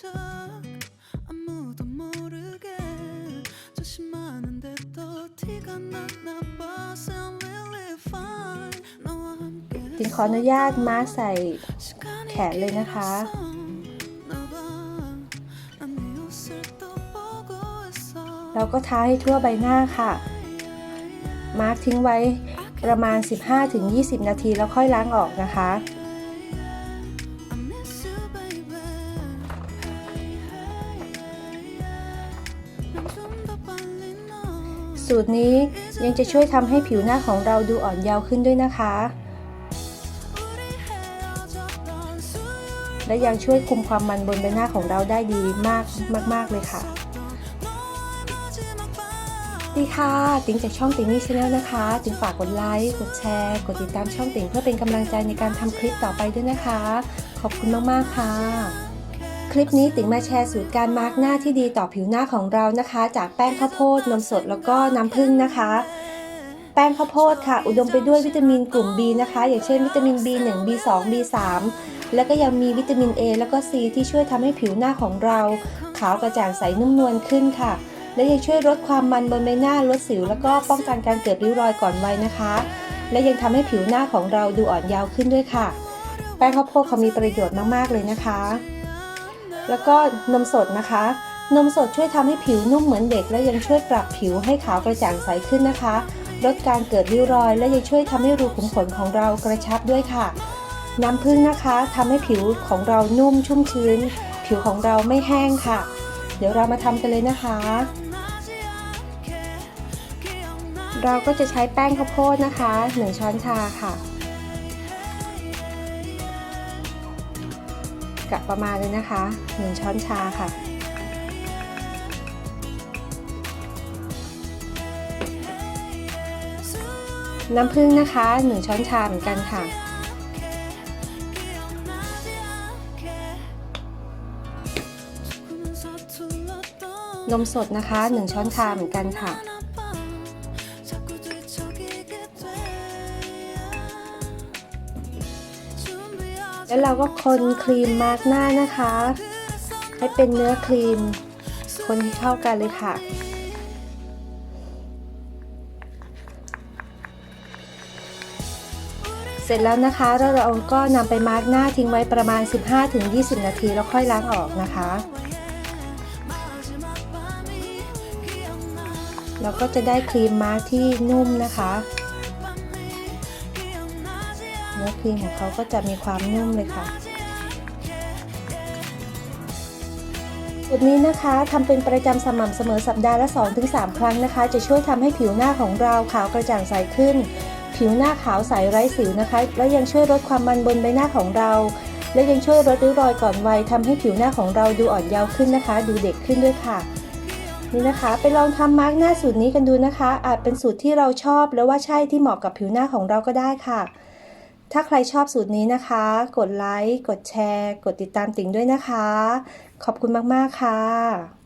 척 아무도 모르게 조심하는데 또 티가 났나 봐 Sound really fine 너와 함께 ติงขออนุญาตมาใส่ 시간이 แขนเลยนะคะ 나봐 난네 옷을 또 보고 있어 แล้วก็ทาให้ทั่วใบหน้าค่ะ มาร์คทิ้งไว้ประมาณ 15-20 นาทีแล้วค่อยล้างออกนะคะ สูตรนี้ยังจะช่วยทำให้ผิวหน้าของเราดูอ่อนเยาว์ขึ้นด้วยนะคะ และยังช่วยคุมความมันบนใบหน้าของเราได้ดีมากมาก ๆ เลยค่ะดีค่ะติ๋งจากช่องติ๋งนี่ชาแนลนะคะติ๋งฝากกดไลค์ กดแชร์ กดติดตามช่องติ๋งเพื่อเป็นกำลังใจในการทำคลิปต่อไปด้วยนะคะ ขอบคุณมาก ๆ ค่ะ คลิปนี้ติ๋งมาแชร์สูตรการมาร์กหน้าที่ดีต่อผิวหน้าของเรานะคะ จากแป้งข้าวโพดนมสดแล้วก็น้ำผึ้งนะคะ แป้งข้าวโพดค่ะ อุดมไปด้วยวิตามินกลุ่ม B นะคะ อย่างเช่นวิตามิน B1 B2 B3 แล้วก็ยังมีวิตามิน A แล้วก็ C ที่ช่วยทำให้ผิวหน้าของเรา ขาวกระจ่างใสนุ่มนวลขึ้นค่ะ และยังช่วยลดความมันบนใบหน้าลดสิว แล้วก็ป้องกันการเกิดริ้วรอยก่อนวัยนะคะ และยังทำให้ผิวหน้าของเราดูอ่อนเยาว์ขึ้นด้วยค่ะ แป้งข้าวโพดเขามีประโยชน์มากๆเลยนะคะ แล้วก็นมสดนะคะ นมสดช่วยทำให้ผิวนุ่มเหมือนเด็ก และยังช่วยปรับผิวให้ขาวกระจ่างใสขึ้นนะคะ ลดการเกิดริ้วรอย และยังช่วยทำให้รูขุมขนของเรากระชับด้วยค่ะ น้ำผึ้งนะคะทำให้ผิวของเรานุ่มชุ่มชื้น ผิวของเราไม่แห้งค่ะ เดี๋ยวเรามาทำกันเลยนะคะ เราก็จะใช้แป้งข้าวโพดนะคะ 1 ช้อนชาค่ะ กะประมาณเลยนะคะ 1 ช้อนชาค่ะ น้ำผึ้งนะคะ 1 ช้อนชาเหมือนกันค่ะ นมสดนะคะ 1 ช้อนชาเหมือนกันค่ะ แล้วเราก็คนครีมมาร์กหน้านะคะ ให้เป็นเนื้อครีม คนให้เข้ากันเลยค่ะเสร็จแล้วนะคะเราเราก็นำไปมาร์กหน้าทิ้งไว้ประมาณ 15-20 นาทีแล้วค่อยล้างออกนะคะ เราก็จะได้ครีมมาร์กที่นุ่มนะคะ เนื้อครีมของเขาก็จะมีความนุ่มเลยค่ะสูตรนี้นะคะทำเป็นประจำสม่ำเสมอสัปดาห์ละ 2-3 ครั้งนะคะ จะช่วยทำให้ผิวหน้าของเราขาวกระจ่างใสขึ้น ผิวหน้าขาวใสไร้สิวนะคะ และยังช่วยลดความมันบนใบหน้าของเรา และยังช่วยลดริ้วรอยก่อนวัยทำให้ผิวหน้าของเราดูอ่อนเยาว์ขึ้นนะคะ ดูเด็กขึ้นด้วยค่ะนี่นะคะไปลองทำมาร์กหน้าสูตรนี้กันดูนะคะ อาจเป็นสูตรที่เราชอบ และว่าใช่ที่เหมาะกับผิวหน้าของเราก็ได้ค่ะ ถ้าใครชอบสูตรนี้นะคะ กดไลค์ กดแชร์ กดติดตามติ่งด้วยนะคะ ขอบคุณมาก ๆ ค่ะ